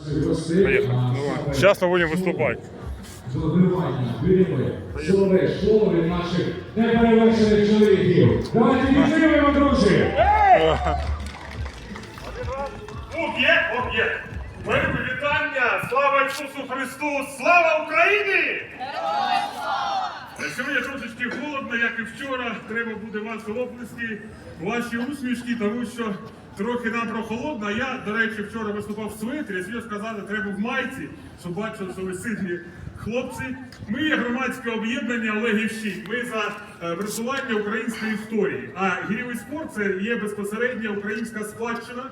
Поехали. Давай. Сейчас мы будем выступать. Добивання, виріли, силове шоу від наших неперевершених чоловіків. Давайте підтримуємо, друзі! Ок є, ок є. Мої вітання! Слава Ісусу Христу! Слава Україні! Героям слава! Сьогодні трошечки холодно, як і вчора. Треба буде ваші оплески, ваші усмішки, тому що трохи нам прохолодно. Я, до речі, вчора виступав в свитрі, сьогодні сказати, треба в майці, щоб бачили, що ви сильні хлопці. Ми є громадське об'єднання Олегів Ми за е, врятування української історії. А гірєвий спорт це є безпосередня українська спадщина.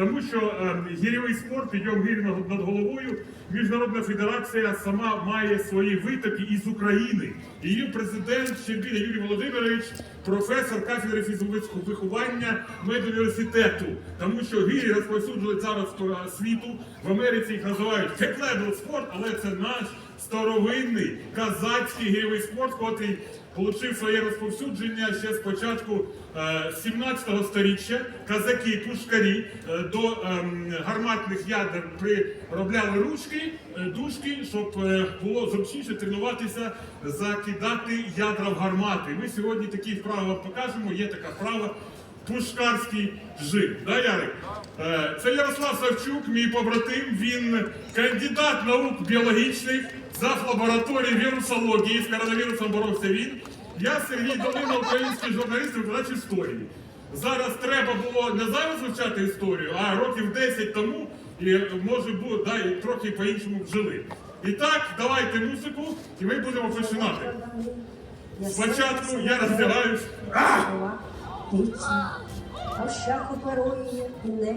Тому що е, гірьовий спорт, підйом гірі над головою, міжнародна федерація сама має свої витоки із України. Її президент Щербіна Юрій Володимирович, професор кафедри фізичного виховання медуніверситету. Тому що гірі розповсюджують зараз світу. В Америці їх називають хекледл спорт, але це наш старовинний казацький гірьовий спорт, котрий Получив своє розповсюдження ще з початку е, 17 століття. Казаки, пушкарі е, до ем, гарматних ядер приробляли ручки, е, дужки, щоб е, було зручніше тренуватися, закидати ядра в гармати. Ми сьогодні такі вправи покажемо. Є така вправа пушкарський жив. Да, Ярик? Е, Це Ярослав Савчук, мій побратим. Він кандидат наук біологічних за лабораторії вірусології. З коронавірусом боровся він. Я Сергій Долина, український журналіст, викладач історії. Зараз треба було не зараз вивчати історію, а років 10 тому, і може було да, і трохи по-іншому вжили. І так, давайте музику, і ми будемо починати. Спочатку я роздягаюсь. А щаху парує не,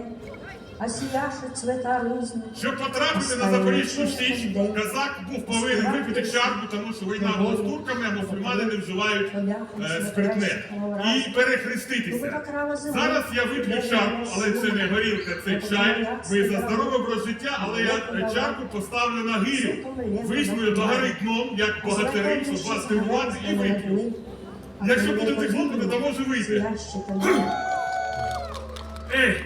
а сіяше цвета різне. Щоб потрапити на Запорізьку Січ, казак був повинен випити чарку, тому що війна була з турками, а мусульмани не вживають е, спиртне. І перехреститися. Зараз я вип'ю чарку, але це не горілка, це чай. Ми за здорове прожиття, але я чарку поставлю на гирю. Візьму дном, як богатири, щоб вас стимулювати і вип'ю. Якщо будете хлопати, то може вийти. Ей!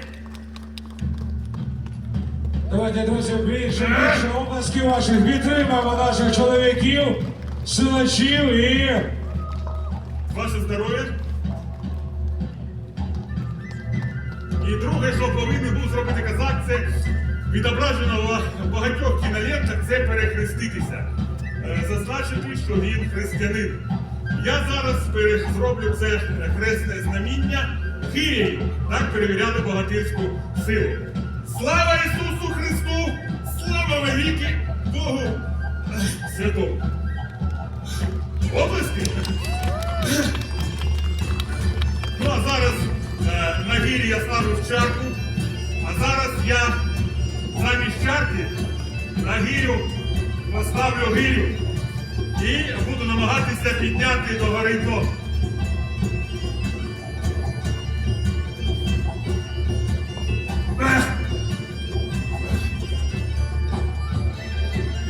Давайте, друзі, більше, більше обласків ваших підтримаємо наших чоловіків, силачів і Ваше здоров'я. І друге, що повинен був зробити казак, це відображено в багатьох кінолентах, це перехреститися. Е, Зазначити, що він християнин. Я зараз зроблю це хресне знаміння Києю. Так перевіряли богатирську силу. Слава Ісусу Христу! Слава навіки Богу Святому! Області! Ну а зараз е, на гірі я ставлю чарку, а зараз я замість чарки на гірю поставлю гірю і буду намагатися підняти до гори.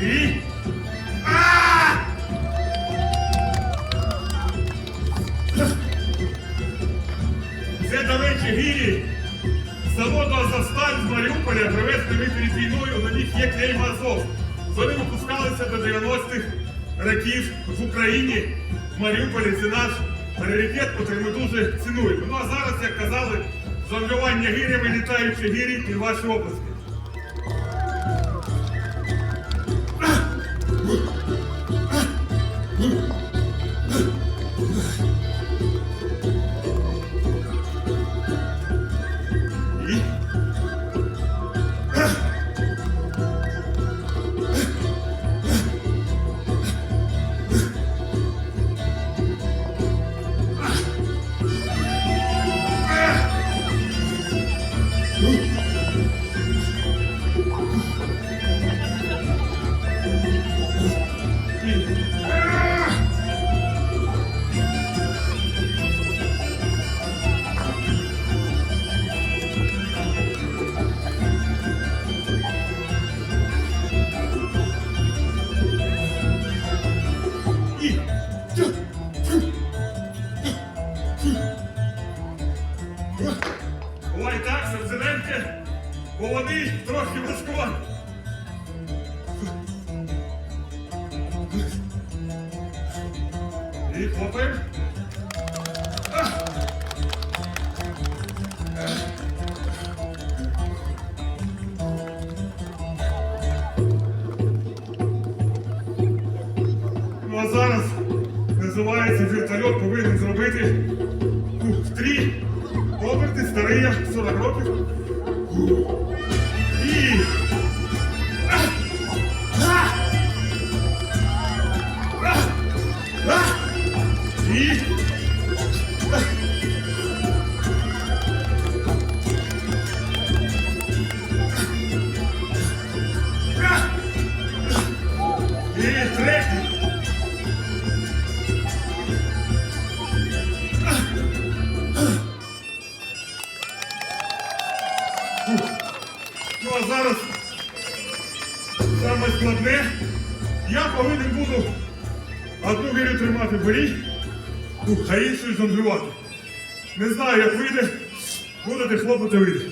І. Це, до речі, гірі заводу з Маріуполя привезли ми війною, на них є клейма. Вони випускалися до 90-х років в Україні. В Маріуполі це наш пріоритет, який ми дуже цінуємо. Ну а зараз, як казали, жонглювання гірями, літаючі гірі і ваші області. І... вертольот повинен зробити інший зондрувати. Не знаю, як вийде, будете хлопоти вийде.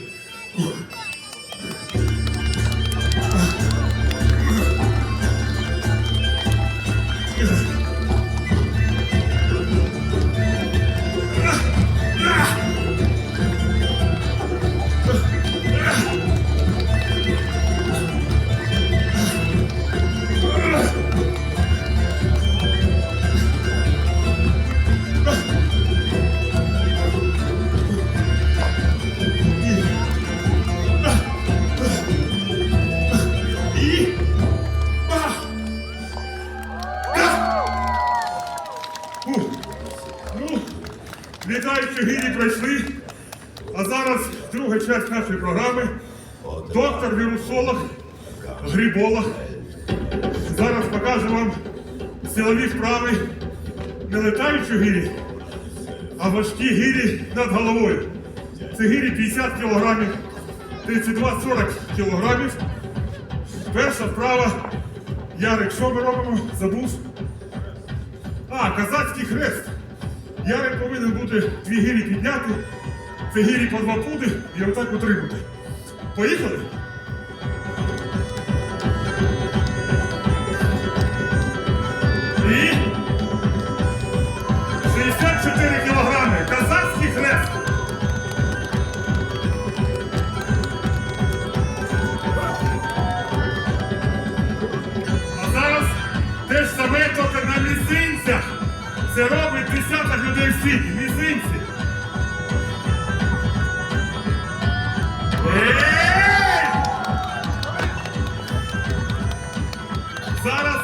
Нашої програми. Доктор вірусолог, гриболог. Зараз покажу вам силові вправи не летаючі гірі, а важкі гірі над головою. Це гірі 50 кілограмів, 32-40 кілограмів. Перша вправа. Ярик, що ми робимо? Забув. А, казацький хрест. Ярик повинен бути дві гірі підняти. Це гірі по два пуди і отак утримати. Поїхали? І 64 кілограми. Казацький хрест. А зараз те ж саме, тільки на мізинцях. Це робить десяток людей в світі. Зараз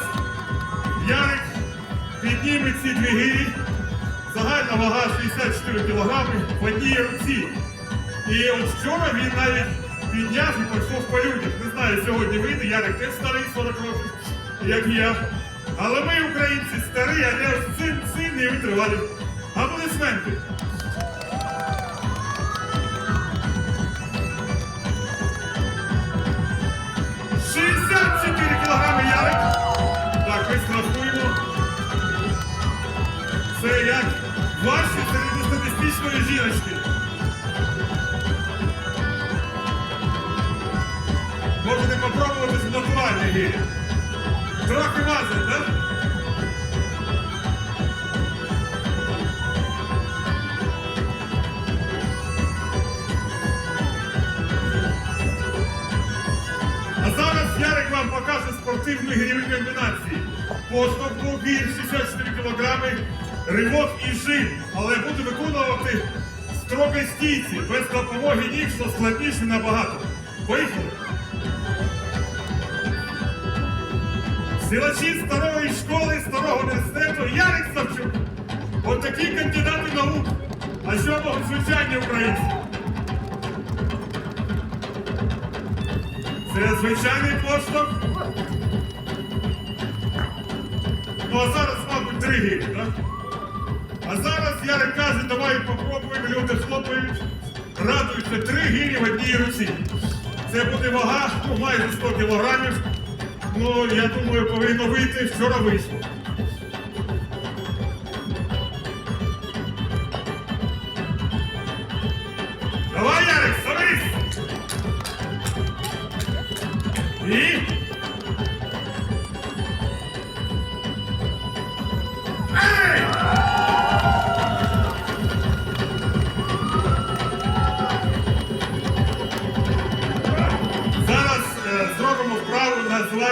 Ярик підніме ці дві. Загальна вага 64 кілограми в одній руці. І от вчора він навіть підняв і пішов по людях. Не знаю, сьогодні вийде, Ярик теж старий 40 років, як я. Але ми, українці, старі, а не син, сильні і витривалі. Аплодисменти. Середньостатистичної жіночки. Можете попробувати з натуральної гірі. Трохи вазить, так? Зараз Ярик вам покаже спортивну гірьові комбінації. Поштовху гір 64 кілограми, ривок і жим, але буде виконувати строго стійці, без допомоги ніг, що складніше набагато. Поїхали! Силачі старої школи, старого університету Ярик Савчук. От такі кандидати наук. А що можуть звичайні українці? Це звичайний поштовх. Ну а зараз, мабуть, три гірі, так? А зараз Ярик каже, давай попробуємо, люди хлопають, радуються три гірі в одній руці. Це буде вага ну, майже 100 кілограмів. Ну, я думаю, повинно вийти, вчора вийшло. Давай, Ярик, соберись! І...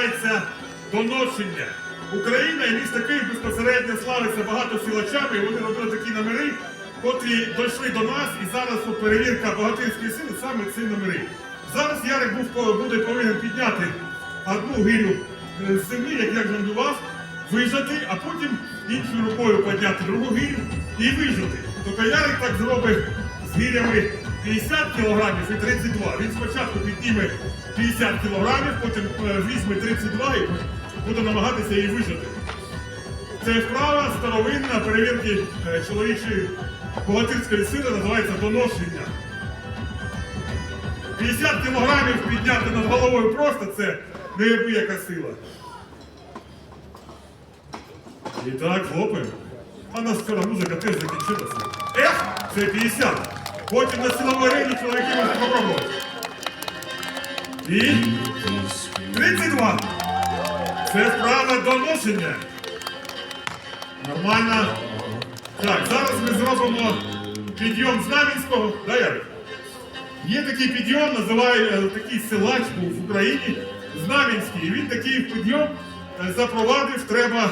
називається доношення. Україна і місто Київ безпосередньо славиться багато силачами, і вони робили такі номери, котрі дійшли до нас, і зараз от перевірка богатирської сили саме ці номери. Зараз Ярик був, буде повинен підняти одну гирю е, з землі, як я жонглював, вижати, а потім іншою рукою підняти другу гирю і вижати. Тобто Ярик так зробить з гирями 50 кілограмів і 32. Він спочатку підніме 50 кілограмів, потім е, візьме 32 і буде намагатися її вижати. Це вправа старовинна перевірки е, чоловічої богатирської сили називається доношення. 50 кілограмів підняти над головою просто це неабияка сила. І так, хлопаємо. А нас вчора музика теж закінчилася. Ех, це 50. Потім на силовій арені чоловіки можуть попробувати. І 32. Це вправа доношення. Нормально. Так, зараз ми зробимо підйом Знам'янського. Да? Є такий підйом, називає е, такий силач був в Україні, Знам'янський. Він такий підйом е, запровадив, треба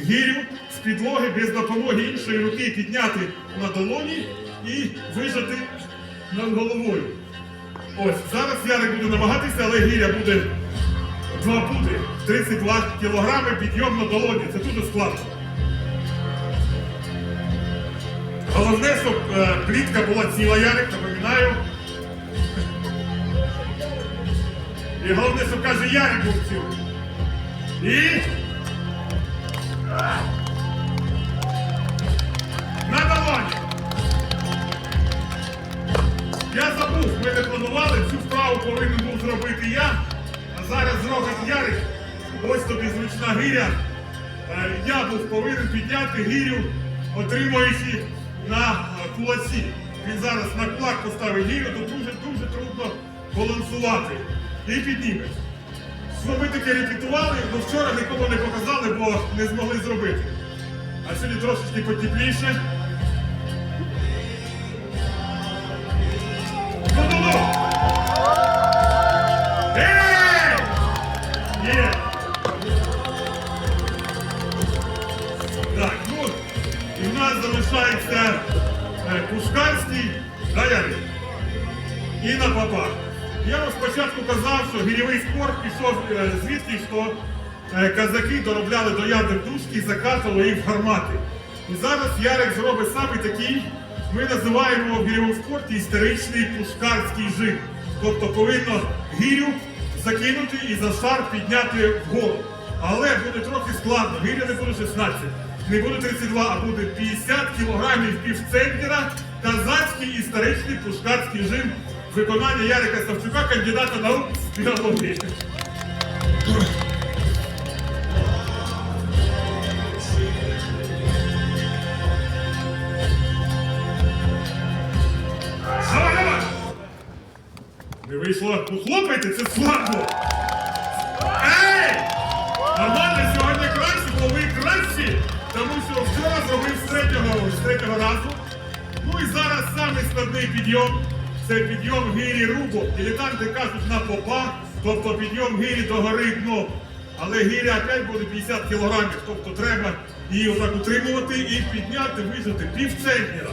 гірю з підлоги без допомоги іншої руки підняти на долоні і вижати над головою. Ось, зараз я не буду намагатися, але гіря буде два пути, 32 кілограми підйом на долоні. Це дуже складно. Головне, щоб е, плітка була ціла, Ярик, напоминаю. І головне, щоб каже Ярик був цілий. І. Я забув, ми не планували, цю вправу повинен був зробити я, а зараз зробить Ярик. Ось тобі зручна гиря. Е, Я був повинен підняти гирю, отримуючи на е, кулаці. Він зараз на кулак поставить гирю, то дуже-дуже трудно балансувати. І підніме. Ми таке репетували, але вчора нікому не показали, бо не змогли зробити. А сьогодні трошечки потепліше. Казав, що гірєвий спорт пішов е, звідки, що е, казаки доробляли до ядер дужки і закатували їх в гармати. І зараз Ярик зробить саме такий, ми називаємо в гірєвому спорті історичний пушкарський жим. Тобто повинно гірю закинути і за шар підняти вгору. Але буде трохи складно. Гіря не буде 16, не буде 32, а буде 50 кілограмів півцентнера казацький історичний пушкарський жим виконання Ярика Савчука, кандидата наук з біології. Не вийшло. Ну хлопайте, це складно! Ей! Нормально, сьогодні краще, бо ви кращі, тому що вчора зробив з третього, з третього разу. Ну і зараз самий складний підйом. Це підйом гирі рубо. Дилетанти кажуть на попа, тобто підйом гирі до гори дно. Але гиря опять буде 50 кілограмів, тобто треба її отак утримувати і підняти, вижати пів центнера.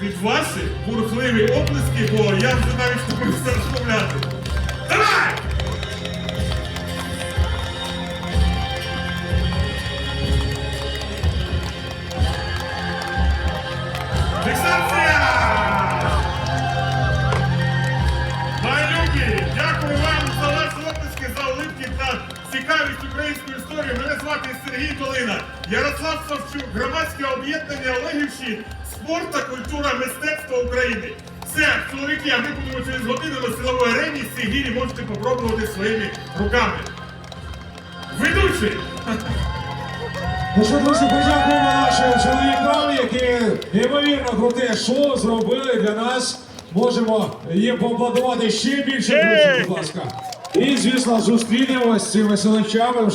Під ваші бурхливі оплески, бо я вже навіть не буду розмовляти. Давай! Звати Сергій Долина. Ярослав Савчук, громадське об'єднання Олегівщі, спорт та культура мистецтва України. Все, чоловіки, а ми будемо через годину на силовій арені. Ці гірі можете попробувати своїми руками. Ведучий! Ну що, друзі, подякуємо нашим чоловікам, які неймовірно круте шоу зробили для нас. Можемо їм поаплодувати ще більше, друзі, будь ласка. І, звісно, зустрінемось з цими селищами вже.